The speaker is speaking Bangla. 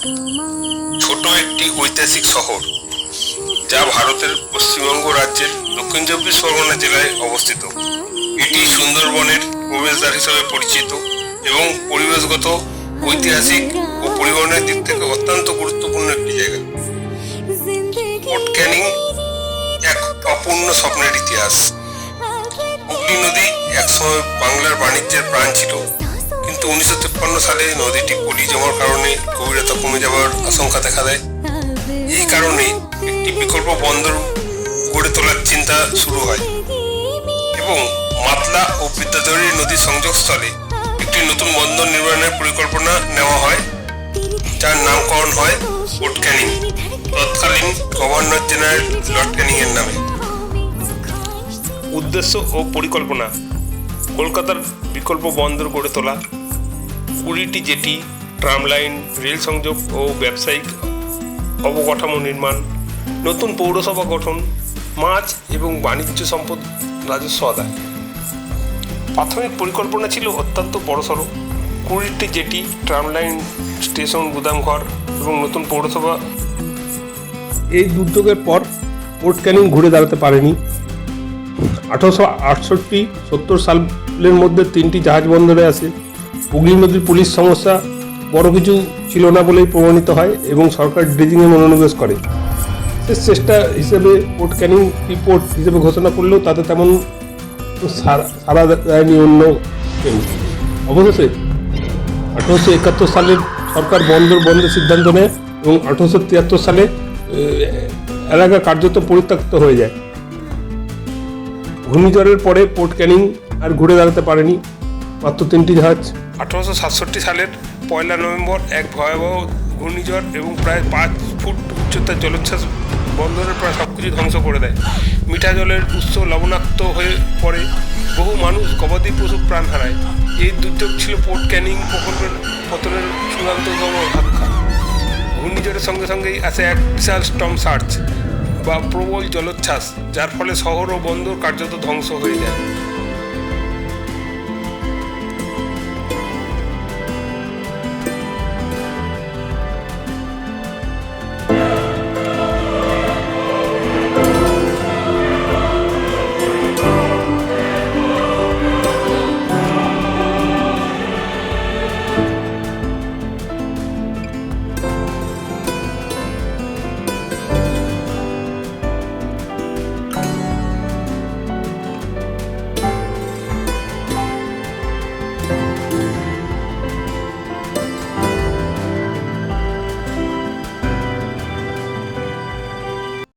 ছোট একটি ঐতিহাসিক শহর, যা ভারতের পশ্চিমবঙ্গ রাজ্যের দক্ষিণ চব্বিশ পরগনা জেলায় অবস্থিত। এটি সুন্দরবনের প্রবেশদ্বার হিসেবে পরিচিত এবং পরিবেশগত, ঐতিহাসিক ও পরিবহনের দিক থেকে অত্যন্ত গুরুত্বপূর্ণ একটি জায়গা। পোর্ট ক্যানিং এক অপূর্ণ স্বপ্নের ইতিহাস। হুগলি নদী একসময় বাংলার বাণিজ্যের প্রাণ ছিল। কিন্তু উনিশশো তিপ্পান্ন সালে নদীটি পলি জমার কারণে গভীরতা কমে যাওয়ার আশঙ্কা দেখা দেয়। এই কারণে একটি বিকল্প বন্দর গড়ে তোলার চিন্তা শুরু হয় এবং মাতলা ও বিদ্যাধরী নদীর সংযোগস্থলে একটি নতুন বন্দর নির্মাণের পরিকল্পনা নেওয়া হয়, যার নামকরণ হয় পোর্ট ক্যানিং। তৎকালীন গভর্নর জেনারেল লর্ড ক্যানিং এর নামে। উদ্দেশ্য ও পরিকল্পনা। কলকাতার বিকল্প বন্দর গড়ে তোলা কুড়িটি জেটি ট্রাম লাইন রেল সংযোগ ও ব্যবসায়িক অবকাঠামো নির্মাণ, নতুন পৌরসভা গঠন, মাছ এবং বাণিজ্য সম্পদ রাজস্ব আদায়। প্রাথমিক পরিকল্পনা ছিল অত্যন্ত বড়সড়। কুড়িটি জেটি ট্রাম লাইন স্টেশন, গুদামঘর এবং নতুন পৌরসভা এই দুর্যোগের পর পোর্ট ক্যানিং ঘুরে দাঁড়াতে পারেনি। আঠারোশো আটষট্টি সত্তর সালের মধ্যে তিনটি জাহাজ বন্দরে আসে হুগলি নদীর পুলিশ সমস্যা বড় কিছু ছিল না বলেই প্রমাণিত হয় এবং সরকার ড্রেজিংয়ে মনোনিবেশ করে। শেষ চেষ্টা হিসেবে পোর্ট ক্যানিং রিপোর্ট হিসেবে ঘোষণা করলেও তাতে তেমন সারা দেয়নি অন্য কেউ। অবশেষে আঠারোশো একাত্তর সালের সরকার বন্দর বন্ধের সিদ্ধান্ত নেয় এবং আঠারোশো তিয়াত্তর সালে এলাকা কার্যত পরিত্যক্ত হয়ে যায়। ঘূর্ণিঝড়ের পরে পোর্ট ক্যানিং আর ঘুরে দাঁড়াতে পারেনি। মাত্র তিনটি জাহাজ আঠারোশো সাতষট্টি সালের পয়লা নভেম্বর এক ভয়াবহ ঘূর্ণিঝড় এবং প্রায় পাঁচ ফুট উচ্চতার জলোচ্ছ্বাস বন্দরের প্রায় সব কিছু ধ্বংস করে দেয়। মিঠা জলের উৎস লবণাক্ত হয়ে পড়ে, বহু মানুষ গবাদি পশু প্রাণ হারায়। এই দুর্যোগ ছিল পোর্ট ক্যানিং প্রকল্পের পতনের ধাক্কা। ঘূর্ণিঝড়ের সঙ্গে সঙ্গেই আসে এক বিশাল স্টম সার্চ বা প্রবল জলোচ্ছ্বাস, যার ফলে শহর ও বন্দর কার্যত ধ্বংস হয়ে যায়।